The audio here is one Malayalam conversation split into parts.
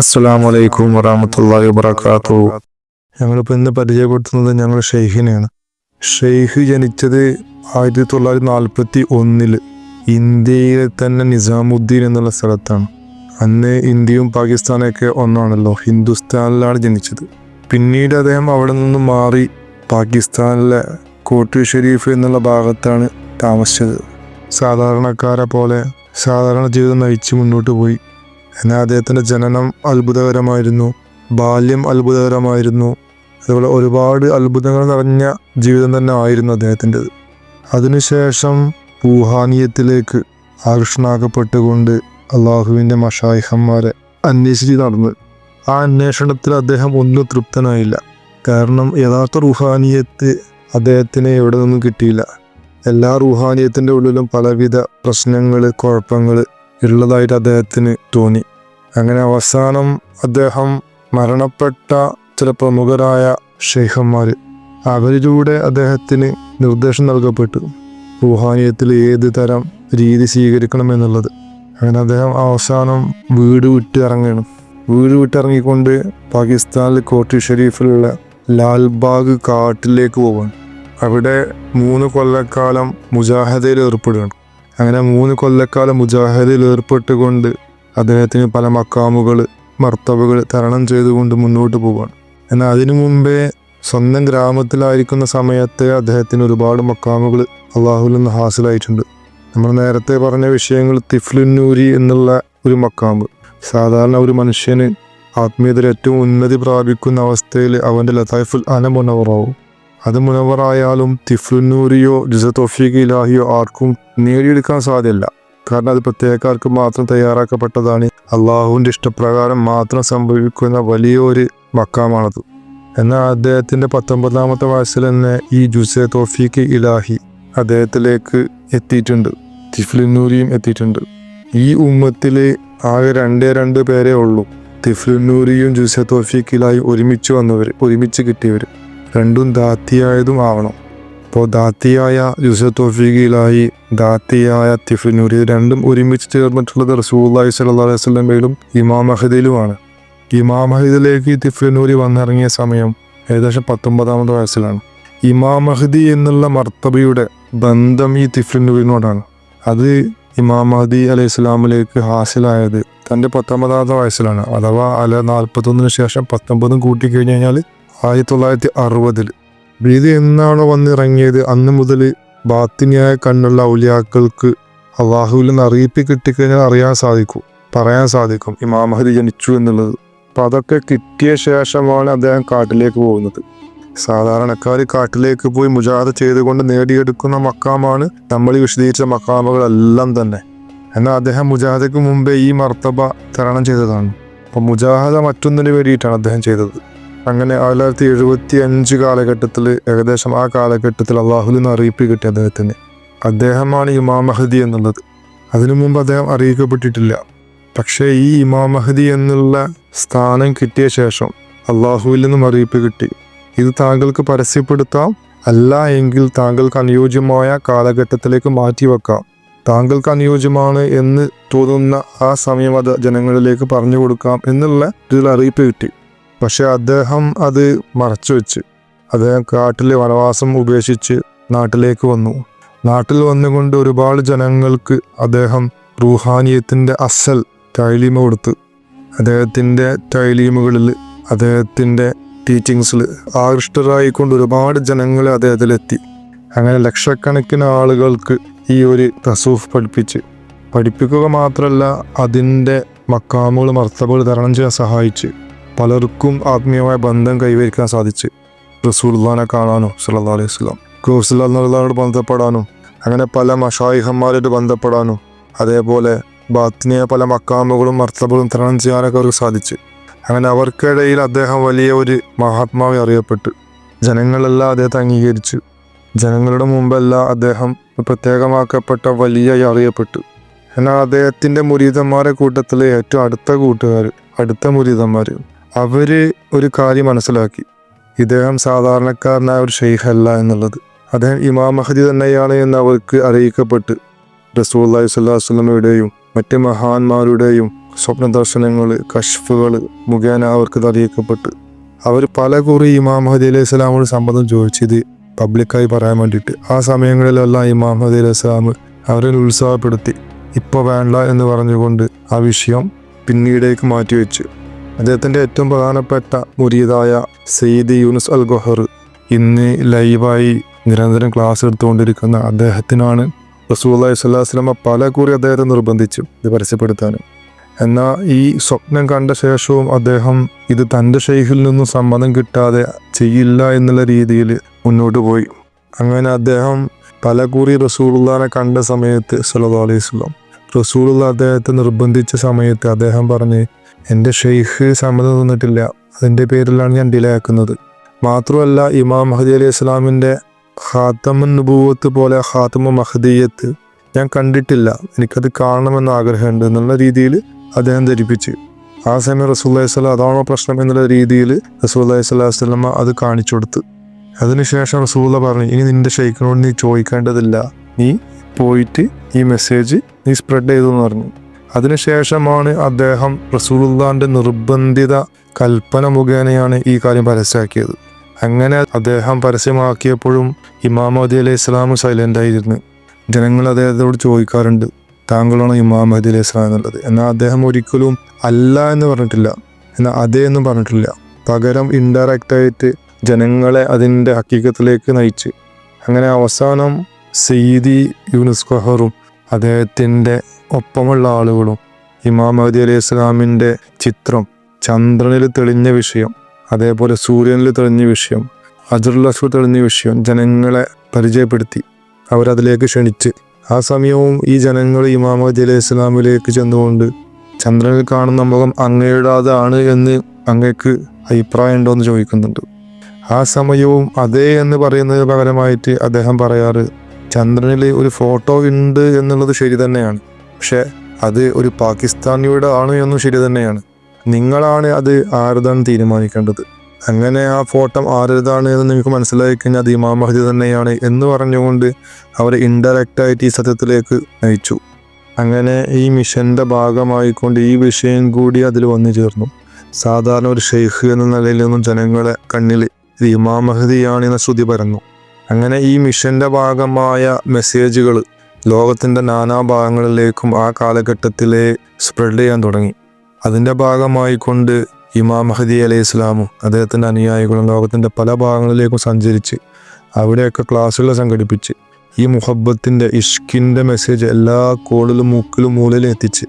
അസ്സലാമു അലൈക്കും വറഹമത്തല്ലാഹി വബറകാതുഹു. ഞങ്ങളിപ്പോൾ ഇന്ന് പരിചയപ്പെടുത്തുന്നത് ഞങ്ങൾ ഷെയ്ഖിനെയാണ്. ഷെയ്ഖ് ജനിച്ചത് ആയിരത്തി തൊള്ളായിരത്തി നാൽപ്പത്തി ഒന്നിൽ ഇന്ത്യയിലെ തന്നെ നിസാമുദ്ദീൻ എന്നുള്ള സ്ഥലത്താണ്. അന്ന് ഇന്ത്യയും പാകിസ്ഥാനൊക്കെ ഒന്നാണല്ലോ ഹിന്ദുസ്ഥാനിലാണ് ജനിച്ചത്. പിന്നീട് അദ്ദേഹം അവിടെ നിന്ന് മാറി പാകിസ്ഥാനിലെ കോട്ടു ഷെരീഫ് എന്നുള്ള ഭാഗത്താണ് താമസിച്ചത്. സാധാരണക്കാരെ പോലെ സാധാരണ ജീവിതം നയിച്ച് മുന്നോട്ട് പോയി. എന്നാൽ അദ്ദേഹത്തിന്റെ ജനനം അത്ഭുതകരമായിരുന്നു. ബാല്യം അത്ഭുതകരമായിരുന്നു. അതുപോലെ ഒരുപാട് അത്ഭുതങ്ങൾ നിറഞ്ഞ ജീവിതം തന്നെ ആയിരുന്നു അദ്ദേഹത്തിന്റെത്. അതിനുശേഷം ഊഹാനീയത്തിലേക്ക് ആകർഷണാക്കപ്പെട്ടുകൊണ്ട് അള്ളാഹുവിന്റെ മഷായിഹന്മാരെ അന്വേഷിച്ച് നടന്നു. ആ അന്വേഷണത്തിൽ അദ്ദേഹം ഒന്നും തൃപ്തനായില്ല. കാരണം യഥാർത്ഥ റുഹാനീയത്ത് അദ്ദേഹത്തിന് എവിടെ നിന്നും കിട്ടിയില്ല. എല്ലാ റുഹാനീയത്തിന്റെ ഉള്ളിലും പലവിധ പ്രശ്നങ്ങൾ കുഴപ്പങ്ങൾ ഉള്ളതായിട്ട് അദ്ദേഹത്തിന് തോന്നി. അങ്ങനെ അവസാനം അദ്ദേഹം മരണപ്പെട്ട ചില പ്രമുഖരായ ഷെയ്ഖന്മാർ അവരിലൂടെ അദ്ദേഹത്തിന് നിർദ്ദേശം നൽകപ്പെട്ടു. റുഹാനിയത്തിൽ ഏത് തരം രീതി സ്വീകരിക്കണം എന്നുള്ളത്. അങ്ങനെ അദ്ദേഹം അവസാനം വീട് വിട്ട് ഇറങ്ങുകയാണ്. വീട് വിട്ടിറങ്ങിക്കൊണ്ട് പാകിസ്ഥാനിൽ കോട്ടി ഷെരീഫിലുള്ള ലാൽബാഗ് കാട്ടിലേക്ക് പോവാണ് അവിടെ മൂന്ന് കൊല്ലക്കാലം മുജാഹിദയിൽ ഏർപ്പെടുകയാണ്. അങ്ങനെ മൂന്ന് കൊല്ലക്കാലം മുജാഹിദിൽ ഏർപ്പെട്ടുകൊണ്ട് അദ്ദേഹത്തിന് പല മക്കാമുകൾ മർത്തവകൾ തരണം ചെയ്തുകൊണ്ട് മുന്നോട്ട് പോവുകയാണ് എന്നാൽ അതിനു മുമ്പേ സ്വന്തം ഗ്രാമത്തിലായിരിക്കുന്ന സമയത്ത് അദ്ദേഹത്തിന് ഒരുപാട് മക്കാമുകൾ അള്ളാഹുൽ നിന്ന് ഹാസിലായിട്ടുണ്ട് നമ്മൾ നേരത്തെ പറഞ്ഞ വിഷയങ്ങൾ തിഫ്ലുന്നൂരി എന്നുള്ള ഒരു മക്കാമ്പ് സാധാരണ ഒരു മനുഷ്യന് ആത്മീയതയിൽ ഏറ്റവും ഉന്നതി പ്രാപിക്കുന്ന അവസ്ഥയിൽ അവന്റെ ലതായിഫുൽ അനമുണവറാവും അത് മുനവറായാലും തിഫ്ലുന്നൂരിയോ ജിസത്തോഫീഖ് ഇലാഹിയോ ആർക്കും നേടിയെടുക്കാൻ സാധ്യമല്ല കാരണം അത് പ്രത്യേകക്കാർക്ക് മാത്രം തയ്യാറാക്കപ്പെട്ടതാണ്. അള്ളാഹുവിന്റെ ഇഷ്ടപ്രകാരം മാത്രം സംഭവിക്കുന്ന വലിയൊരു മക്കാമാണത്. എന്നാൽ അദ്ദേഹത്തിന്റെ പത്തൊമ്പതാമത്തെ വയസ്സിൽ തന്നെ ഈ ജുസെ തോഫീഖ് ഇലാഹി അദ്ദേഹത്തിലേക്ക് എത്തിയിട്ടുണ്ട്. തിഫ്ലുന്നൂരിയും എത്തിയിട്ടുണ്ട്. ഈ ഉമ്മത്തിൽ ആകെ രണ്ടേ രണ്ട് പേരേ ഉള്ളൂ. തിഫ്ലുന്നൂരിയും ജുസെ തോഫീഖ് ഇലാഹി ഒരുമിച്ച് വന്നവർ ഒരുമിച്ച് കിട്ടിയവർ രണ്ടും ദാത്തിയായതും ആവണം. അപ്പോൾ ദാത്തിയായ യൂസഫ് തോഫീഖിലായി ദാത്തിയായ തിഫിനൂരി രണ്ടും ഒരുമിച്ച് ചേർന്നിട്ടുള്ളത് റസൂല്ലാഹി സല്ലാ അലൈഹി വസല്ലമയിലും ഇമാം മഹദിലുമാണ് ഇമാം മഹദിലേക്ക് തിഫിനൂരി വന്നിറങ്ങിയ സമയം ഏകദേശം പത്തൊമ്പതാമത് വയസ്സിലാണ്. ഇമാം മഹദി എന്നുള്ള മർത്തബയുടെ ബന്ധം ഈ തിഫിനൂരിനോടാണ്. അത് ഇമാം മഹദി അലൈഹി ഇസ്ലാമിലേക്ക് ഹാസിലായത് തന്റെ പത്തൊമ്പതാമത്തെ വയസ്സിലാണ്. അഥവാ അല നാൽപ്പത്തൊന്നിന് ശേഷം പത്തൊമ്പതും കൂട്ടിക്കഴിഞ്ഞ് കഴിഞ്ഞാൽ ആയിരത്തി തൊള്ളായിരത്തി അറുപതിൽ ഭീതി എന്നാണോ വന്നിറങ്ങിയത്? അന്ന് മുതൽ ബാത്തിനിയായ കണ്ണുള്ള ഔലിയാക്കൾക്ക് അള്ളാഹുവിൽ നിന്ന് അറിയിപ്പ് കിട്ടിക്കഴിഞ്ഞാൽ അറിയാൻ സാധിക്കും പറയാൻ സാധിക്കും ഇമാം മഹദി ജനിച്ചു എന്നുള്ളത്. അപ്പം അതൊക്കെ കിട്ടിയ ശേഷമാണ് അദ്ദേഹം കാട്ടിലേക്ക് പോകുന്നത്. സാധാരണക്കാർ കാട്ടിലേക്ക് പോയി മുജാദ ചെയ്തുകൊണ്ട് നേടിയെടുക്കുന്ന മക്കാമാണ് നമ്മൾ വിശദീകരിച്ച മക്കാമുകളെല്ലാം തന്നെ. എന്നാൽ അദ്ദേഹം മുജാദയ്ക്ക് മുമ്പേ ഈ മർത്തബ തരണം ചെയ്തതാണ്. അപ്പം മുജാഹദ മറ്റൊന്നിന് വേണ്ടിയിട്ടാണ് അദ്ദേഹം ചെയ്തത്. അങ്ങനെ തൊള്ളായിരത്തി എഴുപത്തി അഞ്ച് കാലഘട്ടത്തിൽ ഏകദേശം ആ കാലഘട്ടത്തിൽ അള്ളാഹുലിൽ നിന്ന് അറിയിപ്പ് കിട്ടി അദ്ദേഹത്തിന്. അദ്ദേഹമാണ് ഇമാം മഹദി എന്നുള്ളത്. അതിനു മുമ്പ് അദ്ദേഹം അറിയിക്കപ്പെട്ടിട്ടില്ല. പക്ഷേ ഈ ഇമാം മഹദി എന്നുള്ള സ്ഥാനം കിട്ടിയ ശേഷം അള്ളാഹുവിൽ നിന്നും അറിയിപ്പ് കിട്ടി. ഇത് താങ്കൾക്ക് പരസ്യപ്പെടുത്താം. അല്ല എങ്കിൽ താങ്കൾക്ക് അനുയോജ്യമായ കാലഘട്ടത്തിലേക്ക് മാറ്റിവെക്കാം താങ്കൾക്ക് അനുയോജ്യമാണ് എന്ന് തോന്നുന്ന ആ സമയം അത് ജനങ്ങളിലേക്ക് പറഞ്ഞു കൊടുക്കാം എന്നുള്ള ഇതിൽ അറിയിപ്പ് കിട്ടി. പക്ഷെ അദ്ദേഹം അത് മറച്ചു വെച്ച് അദ്ദേഹം കാട്ടിലെ വനവാസം ഉപേക്ഷിച്ച് നാട്ടിലേക്ക് വന്നു. നാട്ടിൽ വന്നുകൊണ്ട് ഒരുപാട് ജനങ്ങൾക്ക് അദ്ദേഹം റൂഹാനിയത്തിന്റെ അസൽ തൈലീമ കൊടുത്ത് അദ്ദേഹത്തിന്റെ തൈലീമുകളിൽ അദ്ദേഹത്തിന്റെ ടീച്ചിങ്സിൽ ആകൃഷ്ടരായിക്കൊണ്ട് ഒരുപാട് ജനങ്ങൾ അദ്ദേഹത്തിലെത്തി. അങ്ങനെ ലക്ഷക്കണക്കിന് ആളുകൾക്ക് ഈ ഒരു തസൂഫ് പഠിപ്പിച്ച്. പഠിപ്പിക്കുക മാത്രമല്ല അതിന്റെ മക്കാമുകൾ മർത്തബുകൾ തരണം ചെയ്യാൻ സഹായിച്ച്. പലർക്കും ആത്മീയമായ ബന്ധം കൈവരിക്കാൻ സാധിച്ച്. റസൂൽദാനെ കാണാനും സല്ലാ അലൈഹി സ്വലാം ഗോർസുല്ലാനോട് ബന്ധപ്പെടാനും അങ്ങനെ പല മഷായിഹന്മാരോട് ബന്ധപ്പെടാനും അതേപോലെ ബാത്തിനിയ പല മക്കാമുകളും മർത്തബുകളും തരണം ചെയ്യാനൊക്കെ അവർക്ക് സാധിച്ചു. അങ്ങനെ അവർക്കിടയിൽ അദ്ദേഹം വലിയ ഒരു മഹാത്മാവെ അറിയപ്പെട്ടു ജനങ്ങളെല്ലാം അദ്ദേഹത്തെ അംഗീകരിച്ചു ജനങ്ങളുടെ മുമ്പെല്ലാം അദ്ദേഹം പ്രത്യേകമാക്കപ്പെട്ട വലിയ അറിയപ്പെട്ടു. എന്നാൽ അദ്ദേഹത്തിന്റെ മുരീതന്മാരെ കൂട്ടത്തിലെ ഏറ്റവും അടുത്ത കൂട്ടുകാർ അടുത്ത മുരീതന്മാർ അവർ ഒരു കാര്യം മനസ്സിലാക്കി. ഇദ്ദേഹം സാധാരണക്കാരനായ ഒരു ഷെയ്ഖല്ല എന്നുള്ളത്. അദ്ദേഹം ഇമാം മഹദി തന്നെയാണ് എന്ന് അവർക്ക് അറിയിക്കപ്പെട്ട് റസൂല്ലായി സ്വല്ലാസ്ലമയുടെയും മറ്റ് മഹാന്മാരുടെയും സ്വപ്ന ദർശനങ്ങൾ കഷ്ഫുകൾ മുഖേന അവർക്ക് അറിയിക്കപ്പെട്ട്. അവർ പല കുറി ഇമാം മഹദി അലൈഹി സ്വലാമോട് സംബന്ധം ചോദിച്ചത് പബ്ലിക്കായി പറയാൻ വേണ്ടിയിട്ട്. ആ സമയങ്ങളിലെല്ലാം ഇമാം മഹദി അലൈഹി സ്വലാം അവരെ ഉത്സാഹപ്പെടുത്തി. ഇപ്പോൾ വേണ്ട എന്ന് പറഞ്ഞുകൊണ്ട് ആ വിഷയം പിന്നീടേക്ക് മാറ്റിവെച്ചു. അദ്ദേഹത്തിന്റെ ഏറ്റവും പ്രധാനപ്പെട്ട മുരീതായ സെയ്ദ് യൂനുസ് അൽ ഗൊഹർ ഇന്ന് ലൈവായി നിരന്തരം ക്ലാസ് എടുത്തുകൊണ്ടിരിക്കുന്ന അദ്ദേഹത്തിനാണ് റസൂല്ലായി സ്വല്ലാസ്ലമ പല കൂറി അദ്ദേഹത്തെ നിർബന്ധിച്ചു ഇത് പരസ്യപ്പെടുത്താനും. എന്നാൽ ഈ സ്വപ്നം കണ്ട ശേഷവും അദ്ദേഹം ഇത് തന്റെ ഷെയ്ഖിൽ നിന്നും സമ്മതം കിട്ടാതെ ചെയ്യില്ല എന്നുള്ള രീതിയിൽ മുന്നോട്ട് പോയി. അങ്ങനെ അദ്ദേഹം പല കൂറി റസൂലുള്ളാനെ കണ്ട സമയത്ത് സല്ലാ അലൈഹി വസല്ലം റസൂലുള്ള അദ്ദേഹത്തെ നിർബന്ധിച്ച സമയത്ത് അദ്ദേഹം പറഞ്ഞ് എന്റെ ഷെയ്ഖ് സമ്മതം തന്നിട്ടില്ല. അതിന്റെ പേരിലാണ് ഞാൻ ഡിലേ ആക്കുന്നത് മാത്രമല്ല ഇമാം മഹദി അലി ഇസ്ലാമിന്റെ നുബൂവത്ത് പോലെ ഹാത്തമ മഹദീയത്ത് ഞാൻ കണ്ടിട്ടില്ല. എനിക്കത് കാണണമെന്ന് ആഗ്രഹമുണ്ട് എന്നുള്ള രീതിയിൽ അദ്ദേഹം ധരിപ്പിച്ച്. ആ സമയം റസൂല്ലി സ്വലം അതാണോ പ്രശ്നം എന്നുള്ള രീതിയിൽ റസൂല്ലി സ്വലാഹു വസ്ലമ അത് കാണിച്ചു കൊടുത്ത്. അതിനുശേഷം റസൂല്ല പറഞ്ഞു ഇനി നിന്റെ ഷെയ്ഖിനോട് നീ ചോദിക്കേണ്ടതില്ല. നീ പോയിട്ട് ഈ മെസ്സേജ് നീ സ്പ്രെഡ് ചെയ്തു എന്ന് പറഞ്ഞു. അതിനുശേഷമാണ് അദ്ദേഹം റസൂലുള്ളാന്റെ നിർബന്ധിത കൽപ്പന മുഖേനയാണ് ഈ കാര്യം പരസ്യമാക്കിയത്. അങ്ങനെ അദ്ദേഹം പരസ്യമാക്കിയപ്പോഴും ഇമാം മഹദി അലൈഹി ഇസ്ലാം സൈലന്റ് ആയിരുന്നു. ജനങ്ങൾ അദ്ദേഹത്തോട് ചോദിക്കാറുണ്ട് താങ്കളാണ് ഇമാം മഹദി അലൈഹി ഇസ്ലാം എന്നുള്ളത്? എന്നാൽ അദ്ദേഹം ഒരിക്കലും അല്ല എന്ന് പറഞ്ഞിട്ടില്ല. എന്നാൽ അതേ എന്നും പറഞ്ഞിട്ടില്ല. പകരം ഇൻഡയറക്റ്റ് ആയിട്ട് ജനങ്ങളെ അതിന്റെ ഹക്കീക്കത്തിലേക്ക് നയിച്ച്. അങ്ങനെ അവസാനം സെയ്ദി യൂനുസ് ഖഹറും അദ്ദേഹത്തിന്റെ ഒപ്പമുള്ള ആളുകളും ഇമാം മഹദി അലി ഇസ്ലാമിന്റെ ചിത്രം ചന്ദ്രനിൽ തെളിഞ്ഞ വിഷയം അതേപോലെ സൂര്യനിൽ തെളിഞ്ഞ വിഷയം അജുർലസ്വ തെളിഞ്ഞ വിഷയം ജനങ്ങളെ പരിചയപ്പെടുത്തി അവരതിലേക്ക് ക്ഷണിച്ച്. ആ സമയവും ഈ ജനങ്ങൾ ഇമാം മഹദി അലി ഇസ്ലാമിലേക്ക് ചെന്നുകൊണ്ട് ചന്ദ്രനിൽ കാണുന്ന മുഖം അങ്ങയുടേതാണ് എന്ന് അങ്ങക്ക് അഭിപ്രായം ഉണ്ടോ എന്ന് ചോദിക്കുന്നുണ്ട്. ആ സമയവും അതേ എന്ന് പറയുന്നതിന് പകരമായിട്ട് അദ്ദേഹം പറയാറ് ചന്ദ്രനിൽ ഒരു ഫോട്ടോ ഉണ്ട് എന്നുള്ളത് ശരി തന്നെയാണ്. പക്ഷെ അത് ഒരു പാകിസ്ഥാനിയുടെ ആണ് എന്നും ശരി തന്നെയാണ്. നിങ്ങളാണ് അത് ആരതാണ് തീരുമാനിക്കേണ്ടത്? അങ്ങനെ ആ ഫോട്ടോ ആരതാണ് എന്ന് നിങ്ങൾക്ക് മനസ്സിലായി കഴിഞ്ഞാൽ അത് ഇമാം മഹദി തന്നെയാണ് എന്ന് പറഞ്ഞുകൊണ്ട് അവരെ ഇൻഡയറക്റ്റ് ആയിട്ട് ഈ സത്യത്തിലേക്ക് നയിച്ചു. അങ്ങനെ ഈ മിഷന്റെ ഭാഗമായിക്കൊണ്ട് ഈ വിഷയം കൂടി അതിൽ വന്നു ചേർന്നു. സാധാരണ ഒരു ഷെയ്ഖ് എന്ന നിലയിൽ നിന്നും ജനങ്ങളെ കണ്ണിൽ ഇത് ഇമാം മഹദിയാണ് എന്ന ശ്രുതി പരന്നു. അങ്ങനെ ഈ മിഷന്റെ ഭാഗമായ മെസ്സേജുകൾ ലോകത്തിന്റെ നാനാഭാഗങ്ങളിലേക്കും ആ കാലഘട്ടത്തിലെ സ്പ്രെഡ് ചെയ്യാൻ തുടങ്ങി. അതിന്റെ ഭാഗമായി കൊണ്ട് ഇമാം മഹദി അലൈഹി ഇസ്ലാമും അദ്ദേഹത്തിന്റെ അനുയായികളും ലോകത്തിന്റെ പല ഭാഗങ്ങളിലേക്കും സഞ്ചരിച്ച് അവിടെയൊക്കെ ക്ലാസ്സുകൾ സംഘടിപ്പിച്ച് ഈ മുഹബത്തിന്റെ ഇഷ്കിന്റെ മെസ്സേജ് എല്ലാ കോളിലും മൂക്കിലും മൂലയിലും എത്തിച്ച്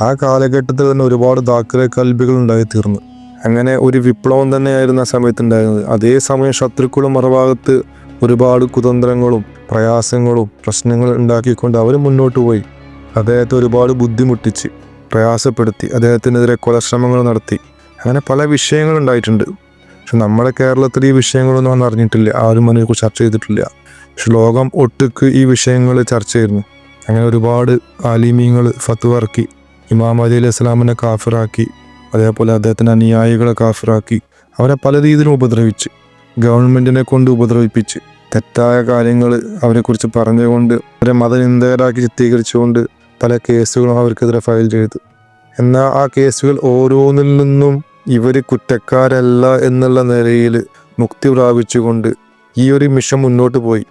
ആ കാലഘട്ടത്തിൽ തന്നെ ഒരുപാട് ദാക്കര കൽബികൾ ഉണ്ടായി തീർന്നു. അങ്ങനെ ഒരു വിപ്ലവം തന്നെയായിരുന്നു ആ സമയത്ത് ഉണ്ടായിരുന്നത് അതേസമയം ശത്രുക്കളും മറുഭാഗത്ത് ഒരുപാട് കുതന്ത്രങ്ങളും പ്രയാസങ്ങളും പ്രശ്നങ്ങൾ ഉണ്ടാക്കിക്കൊണ്ട് അവർ മുന്നോട്ട് പോയി. അദ്ദേഹത്തെ ഒരുപാട് ബുദ്ധിമുട്ടിച്ച് പ്രയാസപ്പെടുത്തി അദ്ദേഹത്തിനെതിരെ കൊലശ്രമങ്ങൾ നടത്തി. അങ്ങനെ പല വിഷയങ്ങളും ഉണ്ടായിട്ടുണ്ട്. പക്ഷെ നമ്മുടെ കേരളത്തിൽ ഈ വിഷയങ്ങളൊന്നും അറിഞ്ഞിട്ടില്ല. ആരും അതിനെക്കുറിച്ച് ചർച്ച ചെയ്തിട്ടില്ല. പക്ഷെ ലോകം ഒട്ടുക്ക് ഈ വിഷയങ്ങൾ ചർച്ച ചെയ്യുന്നു. അങ്ങനെ ഒരുപാട് ആലിമീങ്ങൾ ഫത്വർക്കി ഇമാം അലി അലൈഹി ഇസ്ലാമിനെ കാഫിറാക്കി അതേപോലെ അദ്ദേഹത്തിന്റെ അനുയായികളെ കാഫിറാക്കി അവരെ പല രീതിയിലും ഉപദ്രവിച്ച് ഗവൺമെന്റിനെ കൊണ്ട് ഉപദ്രവിപ്പിച്ച് തെറ്റായ കാര്യങ്ങൾ അവരെക്കുറിച്ച് പറഞ്ഞുകൊണ്ട് അവരെ മതനിന്ദകരാക്കി ചിത്രീകരിച്ചുകൊണ്ട് പല കേസുകളും അവർക്കെതിരെ ഫയൽ ചെയ്തു. എന്നാൽ ആ കേസുകൾ ഓരോന്നിൽ നിന്നും ഇവർ കുറ്റക്കാരല്ല എന്നുള്ള നിലയിൽ മുക്തി പ്രാപിച്ചുകൊണ്ട് ഈ ഒരു മിഷൻ മുന്നോട്ട് പോയി.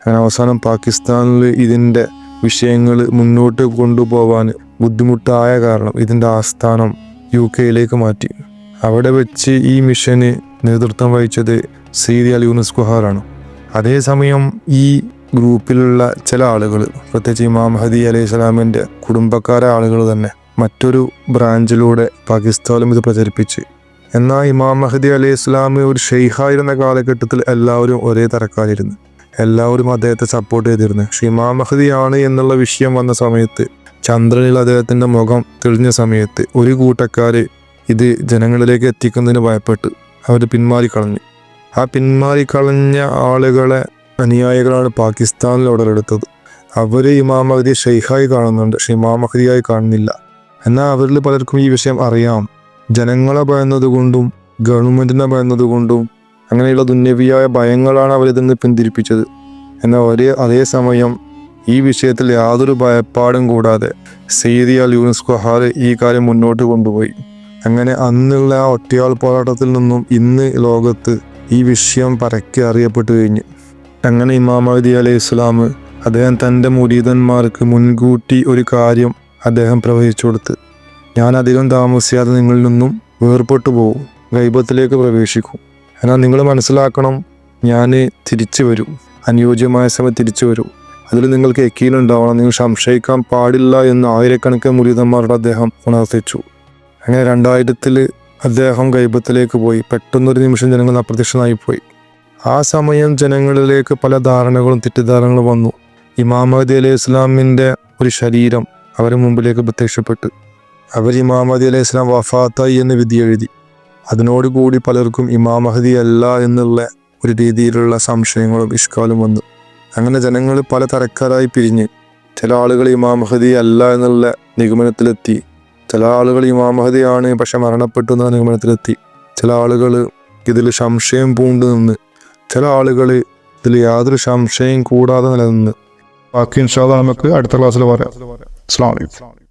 അങ്ങനെ അവസാനം പാകിസ്ഥാനിൽ ഇതിന്റെ വിഷയങ്ങൾ മുന്നോട്ട് കൊണ്ടുപോകാൻ ബുദ്ധിമുട്ടായ കാരണം ഇതിന്റെ ആസ്ഥാനം യു കെയിലേക്ക് മാറ്റി. അവിടെ വെച്ച് ഈ മിഷന് നേതൃത്വം വഹിച്ചത് സീരിയൽ അൽ യൂനുസ് കുഹാറാണ് അതേസമയം ഈ ഗ്രൂപ്പിലുള്ള ചില ആളുകൾ പ്രത്യേകിച്ച് ഇമാം ഹദി അലൈഹി സ്വലാമിന്റെ കുടുംബക്കാരെ ആളുകൾ തന്നെ മറ്റൊരു ബ്രാഞ്ചിലൂടെ പാകിസ്ഥാനിലും ഇത് പ്രചരിപ്പിച്ച്. എന്നാൽ ഇമാം മഹദി അലൈഹി ഇസ്ലാം ഒരു ഷെയ്ഖായിരുന്ന കാലഘട്ടത്തിൽ എല്ലാവരും ഒരേ തരക്കാരിരുന്നു. എല്ലാവരും അദ്ദേഹത്തെ സപ്പോർട്ട് ചെയ്തിരുന്നു. പക്ഷെ ഇമാം മഹദിയാണ് എന്നുള്ള വിഷയം വന്ന സമയത്ത് ചന്ദ്രനിൽ അദ്ദേഹത്തിന്റെ മുഖം തെളിഞ്ഞ സമയത്ത് ഒരു കൂട്ടക്കാർ ഇത് ജനങ്ങളിലേക്ക് എത്തിക്കുന്നതിന് ഭയപ്പെട്ട് അവർ പിന്മാറിക്കളഞ്ഞു ആ പിന്മാറിക്കളഞ്ഞ ആളുകളെ അനുയായികളാണ് പാകിസ്ഥാനിൽ ഉടലെടുത്തത്. അവർ ഇമാം മഹദി ഷെയ്ഖായി കാണുന്നുണ്ട്. പക്ഷെ ഇമാം മഹദിയായി കാണുന്നില്ല. എന്നാൽ അവരിൽ പലർക്കും ഈ വിഷയം അറിയാം. ജനങ്ങളെ ഭയന്നതുകൊണ്ടും ഗവൺമെന്റിനെ ഭയന്നതുകൊണ്ടും അങ്ങനെയുള്ള ദുന്യവിയായ ഭയങ്ങളാണ് അവരിൽ നിന്ന് പിന്തിരിപ്പിച്ചത്. എന്നാൽ ഒരേ അതേസമയം ഈ വിഷയത്തിൽ യാതൊരു ഭയപ്പാടും കൂടാതെ സെയ്ദി അൽ യൂനുസ് ഈ കാര്യം മുന്നോട്ട് കൊണ്ടുപോയി. അങ്ങനെ അന്നുള്ള ആ ഒറ്റയാൾ പോരാട്ടത്തിൽ നിന്നും ഇന്ന് ലോകത്ത് ഈ വിഷയം പരക്കെ അറിയപ്പെട്ടു കഴിഞ്ഞു. അങ്ങനെ ഇമാം അലൈഹി ഇസ്ലാം അദ്ദേഹം തന്റെ മുരീതന്മാർക്ക് മുൻകൂട്ടി ഒരു കാര്യം അദ്ദേഹം പ്രവഹിച്ചു കൊടുത്ത് ഞാൻ അധികം താമസിയാതെ നിങ്ങളിൽ നിന്നും വേർപെട്ടു പോകും ഗൈബത്തിലേക്ക് പ്രവേശിക്കും. എന്നാൽ നിങ്ങൾ മനസ്സിലാക്കണം ഞാൻ തിരിച്ചു വരും അനുയോജ്യമായ സമയം തിരിച്ചു വരും. അതിൽ നിങ്ങൾക്ക് എക്കീലുണ്ടാവണം നിങ്ങൾ സംശയിക്കാൻ പാടില്ല എന്ന് ആയിരക്കണക്കിന് മുരീതന്മാരുടെ അദ്ദേഹം ഉണർത്തിച്ചു. അങ്ങനെ രണ്ടായിരത്തിൽ അദ്ദേഹം ഗൈബത്തിലേക്ക് പോയി. പെട്ടെന്നൊരു നിമിഷം ജനങ്ങൾ അപ്രത്യക്ഷനായി പോയി. ആ സമയം ജനങ്ങളിലേക്ക് പല ധാരണകളും തെറ്റിദ്ധാരണകളും വന്നു. ഇമാം അലൈഹി ഇസ്ലാമിന്റെ ഒരു ശരീരം അവർ മുമ്പിലേക്ക് പ്രത്യക്ഷപ്പെട്ടു. അവർ ഇമാം അലൈഹി ഇസ്ലാം വഫാത്തായി എന്ന് വിധി എഴുതി. അതിനോടുകൂടി പലർക്കും ഇമാം മഹദി അല്ല എന്നുള്ള ഒരു രീതിയിലുള്ള സംശയങ്ങളും ഇഷ്കാലും വന്നു. അങ്ങനെ ജനങ്ങൾ പല തരക്കാരായി പിരിഞ്ഞ്. ചില ആളുകൾ ഇമാം മഹദി അല്ല എന്നുള്ള നിഗമനത്തിലെത്തി. ചില ആളുകൾ ഇമാം മഹദിയാണ് പക്ഷെ മരണപ്പെട്ടു എന്ന നിഗമനത്തിലെത്തി ചില ആളുകൾ ഇതിൽ സംശയം പൂണ്ട് നിന്ന്. ചില ആളുകൾ ഇതിൽ യാതൊരു സംശയം കൂടാതെ നിലനിന്ന്. ബാക്കി ഇൻഷാദ നമുക്ക് അടുത്ത ക്ലാസ്സിൽ പറയാം. അസ്സാം വലൈക്കും